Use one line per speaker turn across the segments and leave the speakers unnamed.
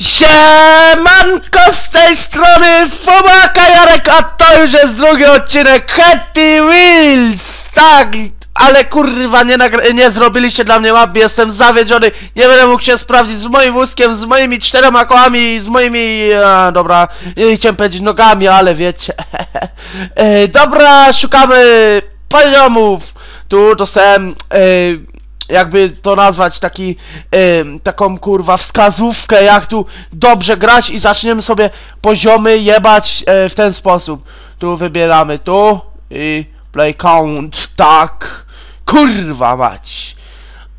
Siemanko z tej strony Fumaka Jarek, a to już jest drugi odcinek Happy Wheels! Tak, ale kurwa nie, nie zrobiliście dla mnie mapy, jestem zawiedziony, nie będę mógł się sprawdzić z moim wózkiem, z moimi czterema kołami, z moimi, a, dobra, nie chciałem powiedzieć nogami, ale wiecie. e, dobra, szukamy poziomów, tu dostałem, e, jakby to nazwać taki, taką kurwa wskazówkę, jak tu dobrze grać i zaczniemy sobie poziomy jebać e, w ten sposób. Tu wybieramy tu i play count, tak. Kurwa mać.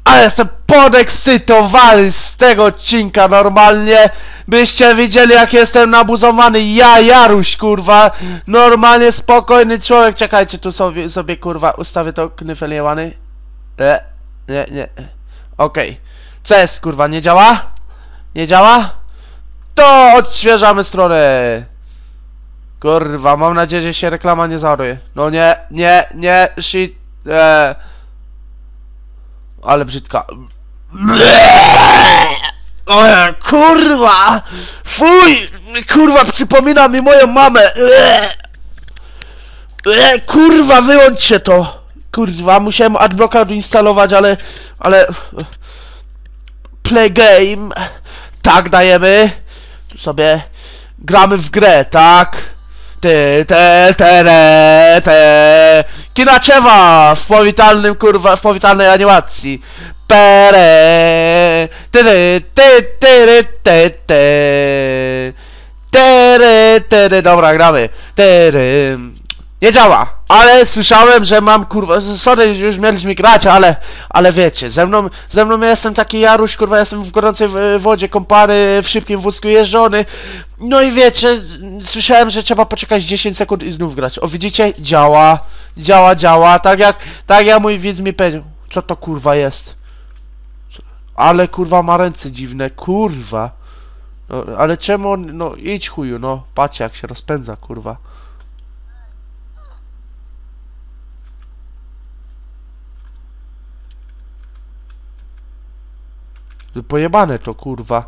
Ale jestem podekscytowany z tego odcinka normalnie. Byście widzieli jak jestem nabuzowany. Ja, Jaruś, kurwa. Normalnie spokojny człowiek. Czekajcie, tu sobie, sobie kurwa ustawię to knyfel jebany. E, nie, nie. Okej. Co jest, kurwa, nie działa? Nie działa? To odświeżamy stronę. Kurwa, mam nadzieję, że się reklama nie załaduje. No nie, nie, nie, shit. E. Ale brzydka. O, kurwa! Fuj! Kurwa, przypomina mi moją mamę. E, kurwa, wyłączcie to! Kurwa, musiałem adblocka instalować, ale... ale... Play game. Tak, dajemy. Tu sobie... Gramy w grę, tak? Ty, te, tere, te... Kinaczewa w powitalnym, kurwa, w powitalnej animacji. Pere... Tyry, ty, tyry, ty, ty. Tery, tery, dobra, gramy. Tery. Nie działa, ale słyszałem, że mam kurwa, sorry, już mieliśmy grać, ale, ale wiecie, ze mną, ze mną jestem taki Jaruś, kurwa, jestem w gorącej wodzie, kompany, w szybkim wózku jeżdżony, no i wiecie, słyszałem, że trzeba poczekać 10 sekund i znów grać, o widzicie, działa, działa, działa, tak jak, tak jak mój widz mi powiedział, co to kurwa jest, ale kurwa ma ręce dziwne, kurwa, no, ale czemu on, no idź chuju, no, patrzcie jak się rozpędza, kurwa. Pojebane to kurwa.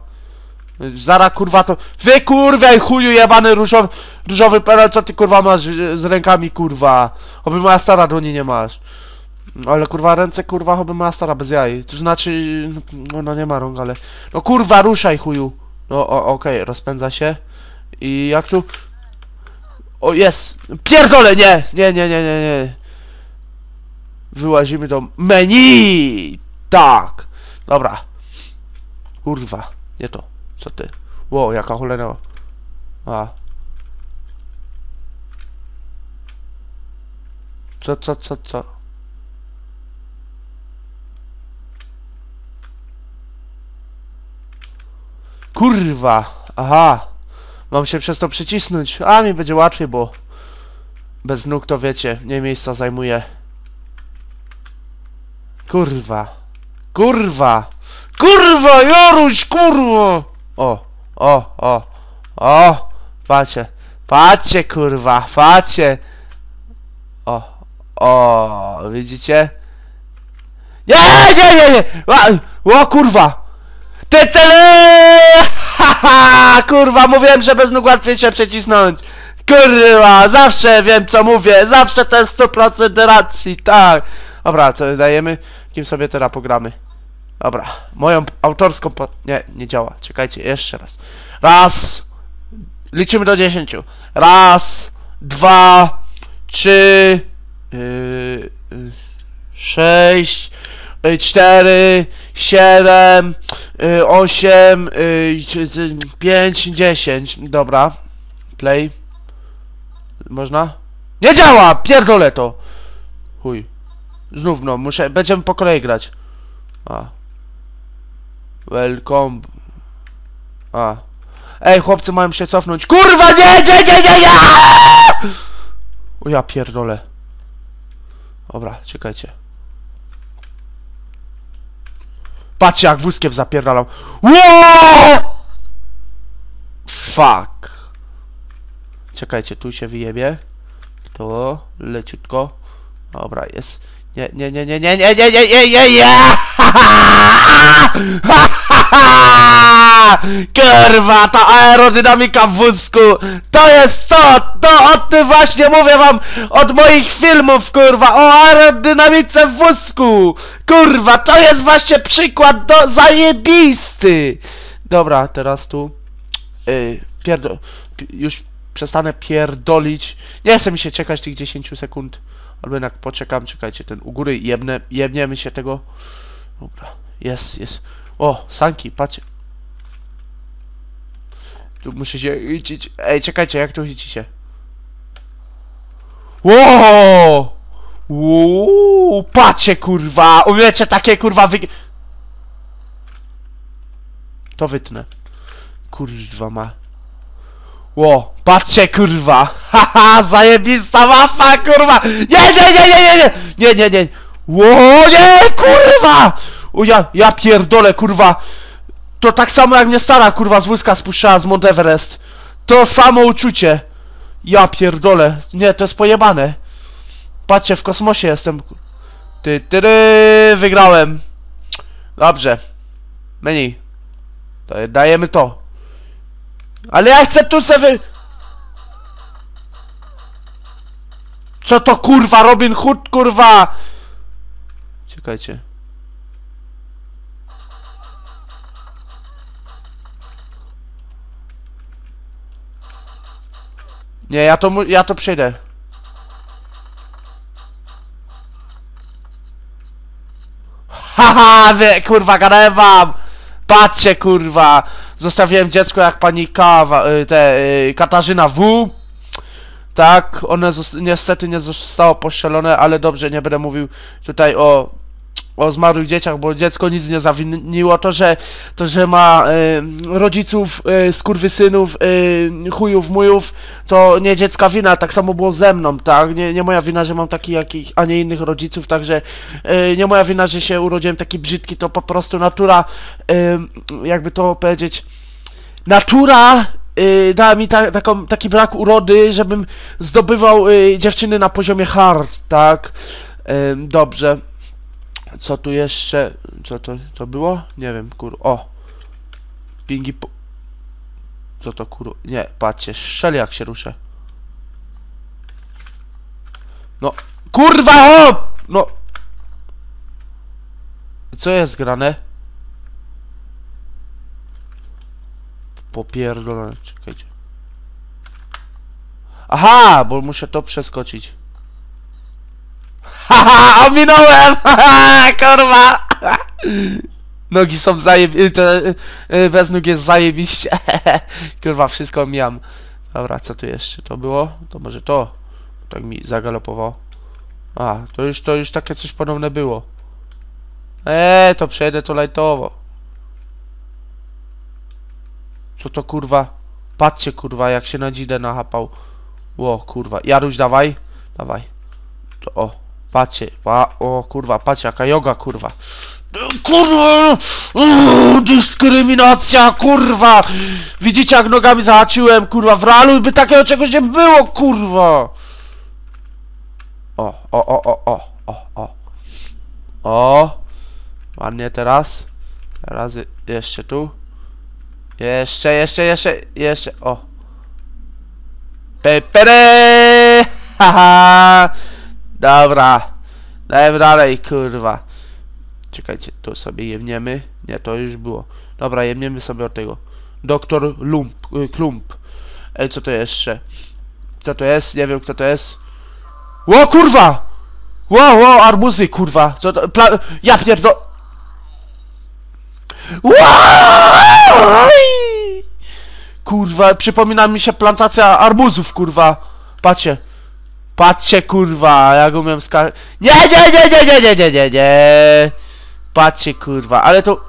Zara kurwa to. Wy kurwa i chuju jebany różowy, różowy penal, co ty kurwa masz e, z rękami kurwa? Oby moja stara dłoni nie masz. Ale kurwa ręce kurwa oby moja stara bez jaj. To znaczy. No, no nie ma rąk, ale. No kurwa ruszaj chuju. No okej, rozpędza się. I jak tu. O jest! Pierdolę! Nie! Nie, nie, nie, nie, nie. Wyłazimy do menu! Tak! Dobra. Kurwa, nie to. Co ty? Ło, jaka cholera. A. Co, co, co, co? Kurwa! Aha! Mam się przez to przycisnąć. A mi będzie łatwiej, bo bez nóg to wiecie, nie miejsca zajmuje. Kurwa. Kurwa! Kurwa, Jaruś, kurwa! O, o, o, o! Patrzcie, patrzcie, kurwa, patrzcie! O, o, widzicie? Nie, nie, nie, nie! O, o kurwa! Te tele! Haha, kurwa, mówiłem, że bez nóg łatwiej się przecisnąć! Kurwa, zawsze wiem co mówię, zawsze jest 100% racji, tak! Dobra, co dajemy? Kim sobie teraz pogramy? Dobra, moją autorską po... Nie, nie działa. Czekajcie, jeszcze raz. Raz. Liczymy do dziesięciu. Raz, dwa, trzy, yy, sześć, yy, cztery, siedem, yy, osiem, yy, pięć, dziesięć. Dobra. Play. Można? Nie działa! Pierdolę to! Chuj. Znów no, muszę... Będziemy po kolei grać. A. Welcome. A. Ej, chłopcy mają się cofnąć. Kurwa, nie, nie, nie, nie, nie! O ja pierdolę. Dobra, czekajcie. Patrzcie, jak wózkiem zapierdalam. Ło! Fuck. Czekajcie, tu się wyjebie. To leciutko. Dobra, jest. Nie, nie, nie, nie, nie, nie, nie, nie, nie, nie, nie! Kurwa, ta aerodynamika w wózku! To jest to! To o tym właśnie mówię wam od moich filmów, kurwa! O aerodynamice w wózku! Kurwa, to jest właśnie przykład do zajebisty! Dobra, teraz tu... Yy, pierdo... pi- Już przestanę pierdolić. Nie chcę mi się czekać tych 10 sekund. Albo jednak poczekam, czekajcie, ten u góry jebnę, jebniemy się tego. Dobra, jest, jest. O, sanki, patrzcie. Tu muszę się iść. Ej, czekajcie, jak tu idziecie? Ło! Uuu, patrzcie kurwa! Umiecie takie kurwa wy... To wytnę. Kurwa ma. Ło, patrzcie kurwa! Haha, zajebista mapa kurwa! Nie, nie, nie, nie, nie, nie! Nie, nie, nie! Ło, nie, kurwa! O ja, ja pierdolę kurwa! To tak samo jak mnie stara kurwa z wózka spuszczała z Mount Everest. To samo uczucie. Ja pierdolę. Nie, to jest pojebane. Patrzcie, w kosmosie jestem. Ty, ty, ty, wygrałem. Dobrze. Menu. Dajemy to. Ale ja chcę tu se wy... Co to kurwa, Robin Hood kurwa? Czekajcie. Nie, ja to ja to przejdę. Haha, kurwa, gadałem wam! Patrzcie, kurwa! Zostawiłem dziecko jak pani Kawa, y, te, y, Katarzyna W. Tak, one niestety nie zostało postrzelone, ale dobrze, nie będę mówił tutaj o, o zmarłych dzieciach, bo dziecko nic nie zawiniło. To, że, to, że ma y, rodziców, y, skurwysynów, y, chujów, mujów, to nie dziecka wina, tak samo było ze mną, tak? Nie, nie moja wina, że mam takich, jakich, a nie innych rodziców, także nie moja wina, że się urodziłem taki brzydki, to po prostu natura, jakby to powiedzieć, natura y, dała mi ta, taką, taki brak urody, żebym zdobywał y, dziewczyny na poziomie hard, tak? Y, dobrze. Co tu jeszcze? Co to, to było? Nie wiem, kur... O! Pingi po... Co to kur... Nie, patrzcie, strzel jak się ruszę. No, kurwa, o! No... Co jest grane? Popierdolone, czekajcie. Aha, bo muszę to przeskoczyć. Haha, ominąłem! Kurwa! Nogi są zajebiste, bez nóg jest zajebiście. kurwa, wszystko mijam. Dobra, co tu jeszcze? To było? To może to? Tak mi zagalopowało. A, to już, to już takie coś podobne było. Eee, to przejdę to lajtowo. Co to kurwa? Patrzcie kurwa, jak się na dzidę nachapał. Ło, kurwa. Jaruś, dawaj. Dawaj. To, o, patrzcie. Pa, o, kurwa, patrzcie, jaka joga, kurwa. Kurwa! Uuu, dyskryminacja, kurwa! Widzicie, jak nogami zahaczyłem, kurwa. W by takiego czegoś nie było, kurwa! O, o, o, o, o, o, o. O! Ładnie teraz. Teraz je- jeszcze tu. Jeszcze, jeszcze, jeszcze, jeszcze, o. Pepere! Haha! Dobra. Dajmy dalej, kurwa. Czekajcie, to sobie jemniemy. Nie, to już było. Dobra, jemniemy sobie od tego. Doktor Lump, y, Klump. Ej, co to jeszcze? Co to jest? Nie wiem, kto to jest. Ło, kurwa! Ło, ło, arbuzy, kurwa. Co to? Pla ja pierdo... Łaj! Kurwa, przypomina mi się plantacja arbuzów, kurwa. Patrzcie. Patrzcie, kurwa, jak umiem ska... Nie, nie, nie, nie, nie, nie, nie, nie, nie. Patrzcie, kurwa, ale to...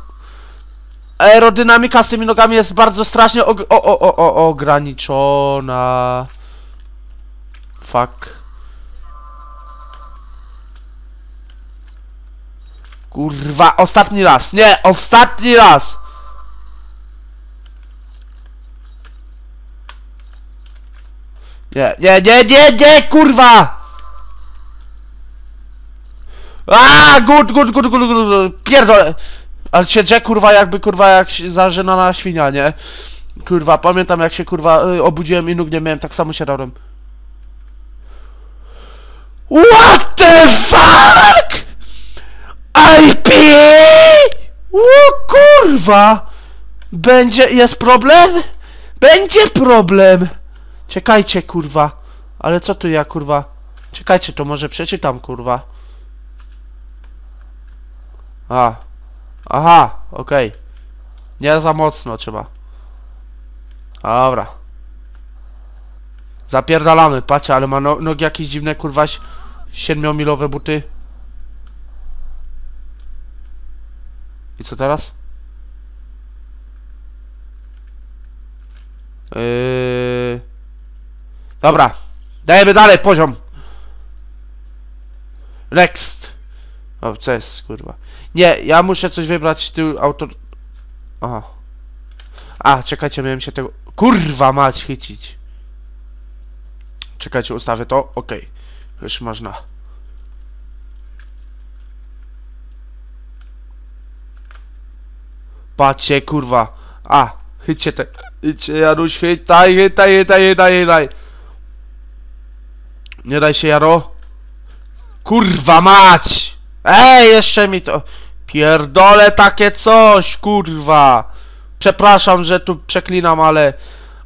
Aerodynamika z tymi nogami jest bardzo strasznie og o, o, o, o, ograniczona. Fuck. Kurwa, ostatni raz. Nie, ostatni raz. Nie, nie, nie, nie, nie, kurwa! A, good, good, good, good, good, pierdolę. ale się drze kurwa jakby kurwa jak zażynana świnia, nie? Kurwa, pamiętam jak się kurwa y, obudziłem i nóg nie miałem, tak samo się dałem. What the fuck? IP? O kurwa! Będzie, jest problem? Będzie problem! Czekajcie kurwa. Ale co tu ja kurwa? Czekajcie, to może przeczytam kurwa. A. Aha, okej. Nie za mocno trzeba. Dobra. Zapierdalamy, patrzcie, ale ma no, nogi jakieś dziwne, kurwa, si- siedmiomilowe buty. I co teraz? Yy... Dobra, dajemy dalej poziom. Next. O, co jest, kurwa. Nie, ja muszę coś wybrać tu autor... Aha. A, czekajcie, miałem się tego... Kurwa mać chycić. Czekajcie, ustawię to. Okej. Już można. Patrzcie, kurwa. A, chyćcie te... Chyćcie, Jaruś, chytaj, chytaj, chytaj, chytaj, chytaj. Nie daj się, Jaro. Kurwa mać! Ej, jeszcze mi to... Pierdolę takie coś, kurwa. Przepraszam, że tu przeklinam, ale...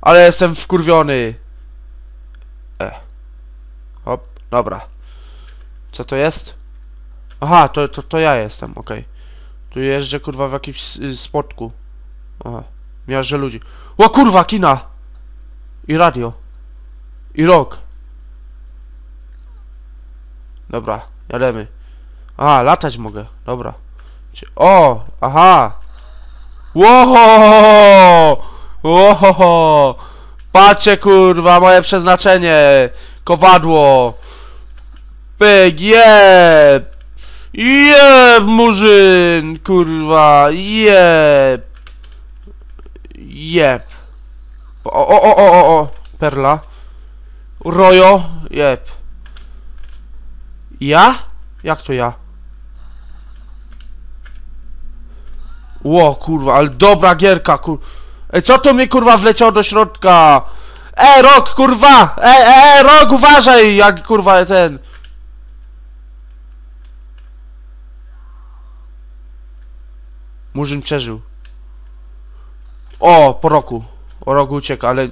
Ale jestem wkurwiony. E. Hop, dobra. Co to jest? Aha, to, to, to ja jestem, okej. Tu jeżdżę, kurwa, w jakimś y, spotku. Aha, miażdżę ludzi. O kurwa, kina! I radio. I rok. Dobra, jademy. A, latać mogę, dobra. O, aha! Łoho! Łoho! Patrzcie kurwa, moje przeznaczenie! Kowadło! Pyk, jeb! Jeb, murzyn! Kurwa, jeb! Jeb! O, o, o, o, o, o! Perla. Rojo, jeb. Ja? Jak to ja? Ło, kurwa, ale dobra gierka, kur... Ej, co to mi, kurwa, wleciało do środka? E, rok, kurwa! E, e, e, rok, uważaj, jak, kurwa, ten... Murzyn przeżył. O, po roku. O roku ucieka, ale...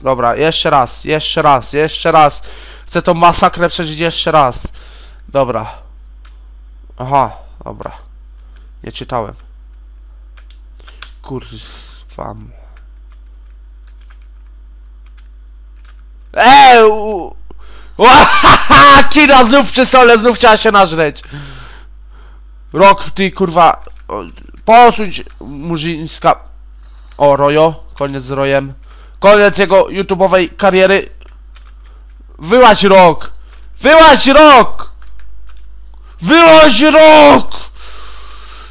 Dobra, jeszcze raz, jeszcze raz, jeszcze raz. Chcę tą masakrę przeżyć jeszcze raz. Dobra. Aha, dobra. Nie czytałem. Kurwa. Eee! Kina znów przy stole, znów chciała się nażreć. Rok, ty kurwa. się, murzyńska. O, Rojo. Koniec z Rojem. Koniec jego YouTube'owej kariery. Wyłaź rok! Wyłaź rok! Wyłaź rok!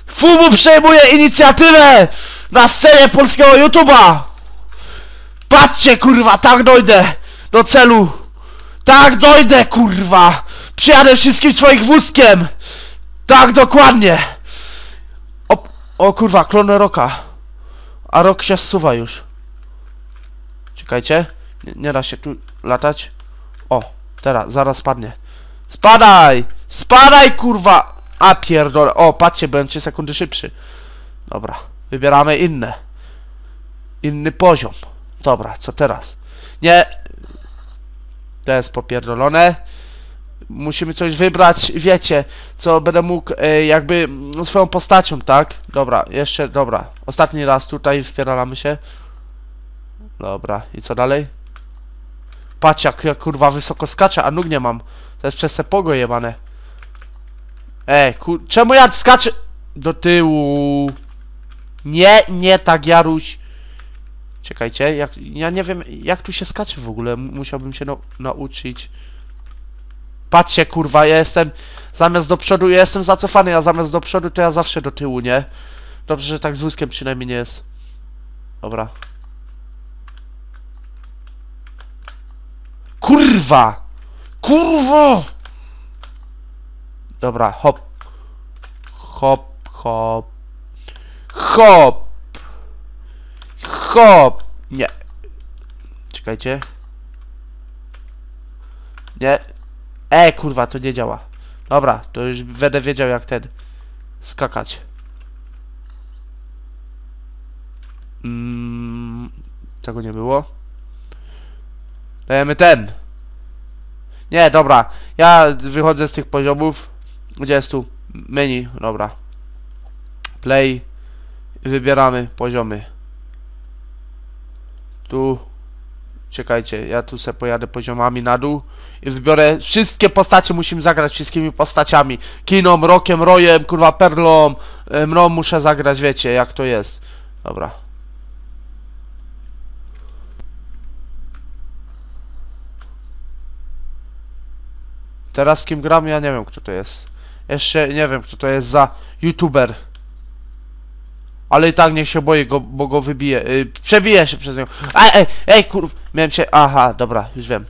Fubu przejmuje inicjatywę na scenie polskiego YouTube'a! Patrzcie kurwa, tak dojdę do celu! Tak dojdę kurwa! Przyjadę wszystkim swoim wózkiem! Tak dokładnie! O, o kurwa, klonę Roka. A Rok się zsuwa już. Czekajcie. Nie, nie da się tu latać. O, teraz, zaraz spadnie. Spadaj! Spadaj, kurwa! A pierdolę. O, patrzcie, byłem 3 sekundy szybszy. Dobra, wybieramy inne. Inny poziom. Dobra, co teraz? Nie. To jest popierdolone. Musimy coś wybrać, wiecie, co będę mógł e, jakby mm, swoją postacią, tak? Dobra, jeszcze, dobra. Ostatni raz tutaj wpieralamy się. Dobra, i co dalej? Patrz jak ja kurwa wysoko skaczę, a nóg nie mam. To jest przez te pogo. Ej. Czemu ja skaczę? Do tyłu. Nie, nie tak, Jaruś. Czekajcie, jak... ja nie wiem jak tu się skacze w ogóle. Musiałbym się nau- nauczyć. Patrzcie, kurwa, ja jestem... Zamiast do przodu, ja jestem zacofany, a zamiast do przodu, to ja zawsze do tyłu, nie? Dobrze, że tak z wózkiem przynajmniej nie jest. Dobra. Kurwa! Kurwa! Dobra, hop. Hop, hop. Hop! Hop! Nie. Czekajcie. Nie. E, kurwa, to nie działa. Dobra, to już będę wiedział jak ten skakać. Mm, tego nie było. Dajemy ten. Nie, dobra. Ja wychodzę z tych poziomów. Gdzie jest tu? Menu, dobra. Play. Wybieramy poziomy. Tu. Czekajcie, ja tu se pojadę poziomami na dół i wybiorę wszystkie postacie, musimy zagrać wszystkimi postaciami. Kinom, Rokiem, Rojem, kurwa Perlą, e, mną muszę zagrać, wiecie jak to jest. Dobra. Teraz kim gram? Ja nie wiem kto to jest. Jeszcze nie wiem kto to jest za youtuber. Ale i tak niech się boję go, bo go wybije. Yy, przebije się przez nią. Ej, ej, ej, kurw. Miałem się. Aha, dobra, już wiem.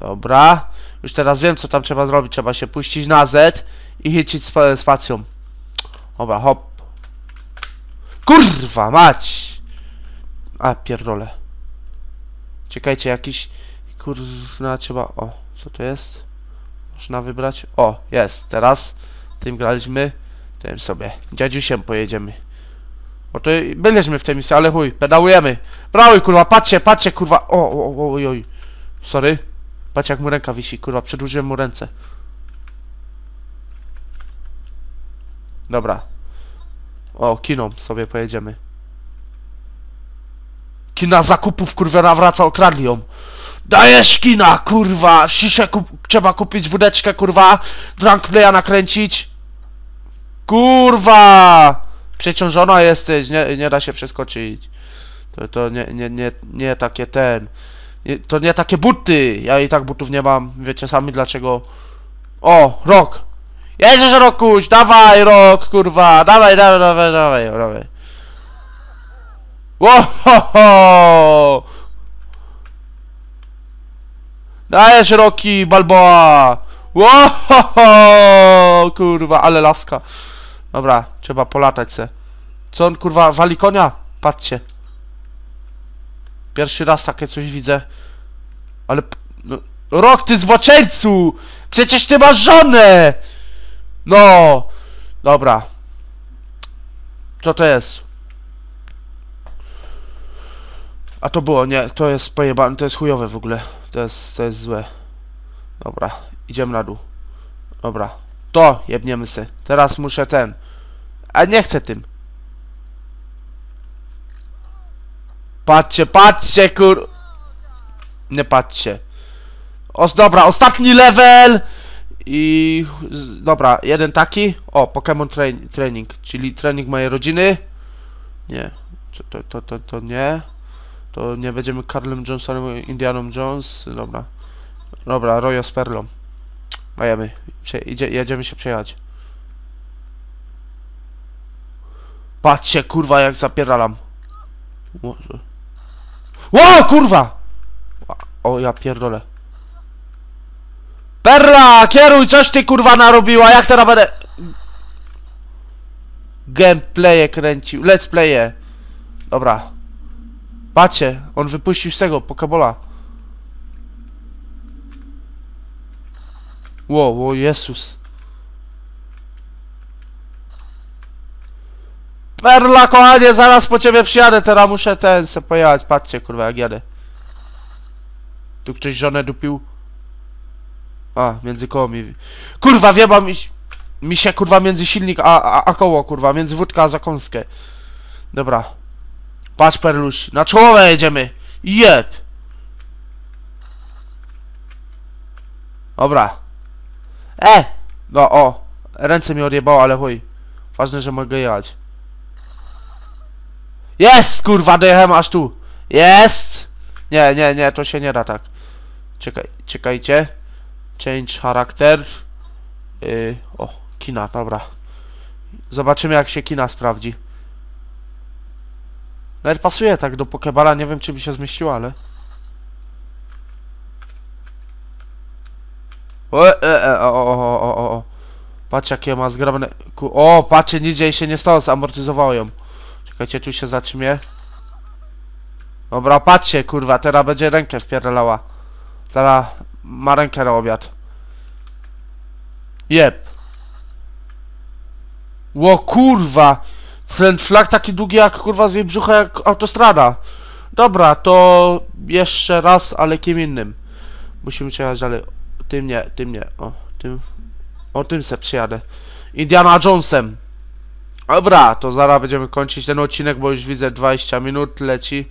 Dobra. Już teraz wiem co tam trzeba zrobić. Trzeba się puścić na Z i chycić sp spacją. Dobra, hop. Kurwa, mać! A, pierdolę. Czekajcie, jakiś... Kurwa, trzeba... O, co to jest? Można wybrać? O, jest. Teraz tym graliśmy. Tym sobie. Dziadziusiem pojedziemy. Bo to byliśmy w tej misji, ale chuj, pedałujemy. Brały, kurwa, patrzcie, patrzcie, kurwa. O, o, o, oj. Sorry. Patrz jak mu ręka wisi, kurwa, przedłużyłem mu ręce. Dobra. O, kiną sobie pojedziemy. Kina zakupów, kurwa, nawraca, okradli ją. Dajesz kina, kurwa! Siszę kup trzeba kupić wódeczkę, kurwa! Drunk playa nakręcić. Kurwa! Przeciążona jesteś, nie, nie da się przeskoczyć. To, to nie, nie, nie, nie takie ten. Nie, to nie takie buty. Ja i tak butów nie mam. Wiecie sami dlaczego. O, rok! Jedziesz Rokuś, dawaj rok, kurwa, dawaj, dawaj, dawaj, dawaj, dawaj. Łohoho! Dajesz Roki, Balboa! Łohoho! Kurwa, ale laska. Dobra, trzeba polatać se. Co on kurwa wali konia? Patrzcie. Pierwszy raz takie coś widzę. Ale... No, rok ty zboczeńcu! Przecież ty masz żonę! No! Dobra. Co to jest? A to było, nie, to jest pojebane, to jest chujowe w ogóle. To jest, to jest złe. Dobra, idziemy na dół. Dobra. To jebniemy se. Teraz muszę ten. A nie chcę tym. Patrzcie, patrzcie, kur... Nie patrzcie. O, dobra, ostatni level! I... Dobra, jeden taki. O, Pokémon train, Training, czyli trening mojej rodziny. Nie. To, to, to, to nie. To nie będziemy Carlem Johnsonem, Indianą Jones. Dobra. Dobra, Royo z Perlą. Majemy. Jedziemy się przejechać. Patrzcie, kurwa, jak że- Ło, kurwa! O, ja pierdolę. Perla, kieruj, coś ty kurwa narobiła, jak teraz będę... Gameplaye kręcił, let's playe. Dobra. Patrzcie, on wypuścił z tego Pokebola. Ło, o Jezus. Perla, kochanie, zaraz po ciebie przyjadę, teraz muszę ten se pojechać, patrzcie, kurwa, jak jadę. Tu ktoś żonę dupił. A, między kołami. Kurwa, wieba mi, mi się, kurwa, między silnik a, a, a koło, kurwa, między wódka a zakąskę. Dobra. Patrz, Perluś, na czołowe jedziemy. Jeb. Dobra. E! No, o. Ręce mi odjebało, ale chuj. Ważne, że mogę jechać. Jest, kurwa, dojechałem aż tu. Jest! Nie, nie, nie, to się nie da tak. Czekaj, czekajcie. Change charakter. Yy, o, kina, dobra. Zobaczymy jak się kina sprawdzi. Nawet pasuje tak do Pokebala, nie wiem czy by się zmieściło, ale... O, e, e, o, o, o, o, o. Patrz jakie ma zgrabne... Ku... O, patrzcie, nic jej się nie stało, zamortyzowało ją. Czekajcie, tu się zatrzymie. Dobra, patrzcie, kurwa, teraz będzie rękę wpierdalała. Teraz ma rękę na obiad. Jeb. Ło, kurwa! Ten flag taki długi jak, kurwa, z jej brzucha jak autostrada. Dobra, to jeszcze raz, ale kim innym. Musimy jechać dalej. Tym nie, tym nie. O, tym... O tym se przyjadę. Indiana Jonesem. Dobra, to zaraz będziemy kończyć ten odcinek, bo już widzę 20 minut leci.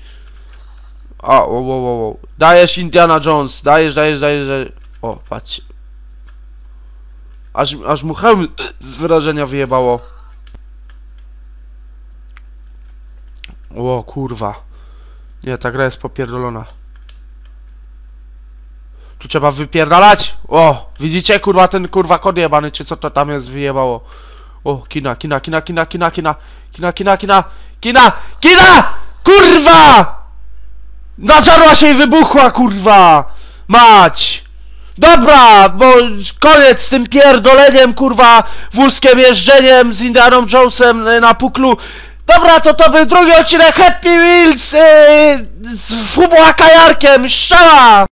O, o, o, o. Dajesz Indiana Jones, dajesz, dajesz, dajesz, dajesz. O, patrz. Aż, aż mu hełm z wyrażenia wyjebało. O, kurwa. Nie, ta gra jest popierdolona. Tu trzeba wypierdalać! O! Widzicie kurwa ten kurwa kod jebany, czy co to tam jest wyjebało? O, kina, kina, kina, kina, kina, kina, kina, kina, kina, kina, kina! Kurwa! Nażarła się i wybuchła, kurwa! Mać! Dobra, bo koniec z tym pierdoleniem, kurwa, wózkiem jeżdżeniem z Indianą Jonesem y, na puklu. Dobra, to to był drugi odcinek Happy Wheels yy, z Fubuakajarkiem, szczała!